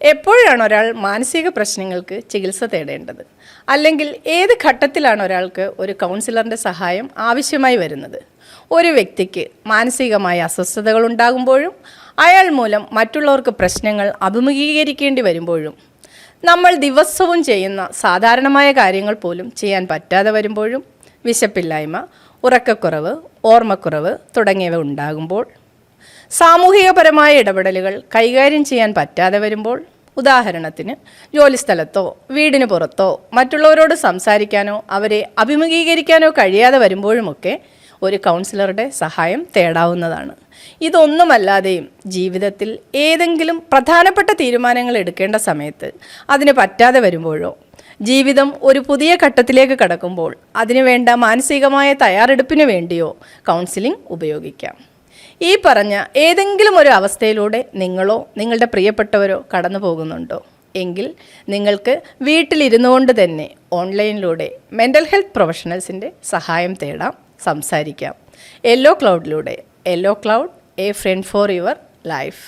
എപ്പോഴാണ് ഒരാൾ മാനസിക പ്രശ്നങ്ങൾക്ക് ചികിത്സ തേടേണ്ടത്? അല്ലെങ്കിൽ ഏത് ഘട്ടത്തിലാണ് ഒരാൾക്ക് ഒരു കൗൺസിലറിന്റെ സഹായം ആവശ്യമായി വരുന്നത്? ഒരു വ്യക്തിക്ക് മാനസികമായ അസ്വസ്ഥതകൾ ഉണ്ടാകുമ്പോഴും അയാൾ മൂലം മറ്റുള്ളവർക്ക് പ്രശ്നങ്ങൾ അഭിമുഖീകരിക്കേണ്ടി വരുമ്പോഴും നമ്മൾ ദിവസവും ചെയ്യുന്ന സാധാരണമായ കാര്യങ്ങൾ പോലും ചെയ്യാൻ പറ്റാതെ വരുമ്പോഴും വിശപ്പില്ലായ്മ ഉറക്കക്കുറവ് ഓർമ്മക്കുറവ് തുടങ്ങിയവ ഉണ്ടാകുമ്പോൾ സാമൂഹികപരമായ ഇടപെടലുകൾ കൈകാര്യം ചെയ്യാൻ പറ്റാതെ വരുമ്പോൾ ഉദാഹരണത്തിന് ജോലിസ്ഥലത്തോ വീടിന് പുറത്തോ മറ്റുള്ളവരോട് സംസാരിക്കാനോ അവരെ അഭിമുഖീകരിക്കാനോ കഴിയാതെ വരുമ്പോഴുമൊക്കെ ഒരു കൗൺസിലറുടെ സഹായം തേടാവുന്നതാണ്. ഇതൊന്നുമല്ലാതെയും ജീവിതത്തിൽ ഏതെങ്കിലും പ്രധാനപ്പെട്ട തീരുമാനങ്ങൾ എടുക്കേണ്ട സമയത്ത് അതിന് പറ്റാതെ വരുമ്പോഴോ ജീവിതം ഒരു പുതിയ ഘട്ടത്തിലേക്ക് കടക്കുമ്പോൾ അതിനുവേണ്ട മാനസികമായ തയ്യാറെടുപ്പിനു വേണ്ടിയോ കൗൺസിലിംഗ് ഉപയോഗിക്കാം. ഈ പറഞ്ഞ ഏതെങ്കിലും ഒരു അവസ്ഥയിലൂടെ നിങ്ങളോ നിങ്ങളുടെ പ്രിയപ്പെട്ടവരോ കടന്നു പോകുന്നുണ്ടോ? എങ്കിൽ നിങ്ങൾക്ക് വീട്ടിലിരുന്നു കൊണ്ട് തന്നെ ഓൺലൈനിലൂടെ മെന്റൽ ഹെൽത്ത് പ്രൊഫഷണൽസിന്റെ സഹായം തേടാം സംസാരിക്കാം. Yellow ക്ലൗഡിലൂടെ yellow cloud a friend for your life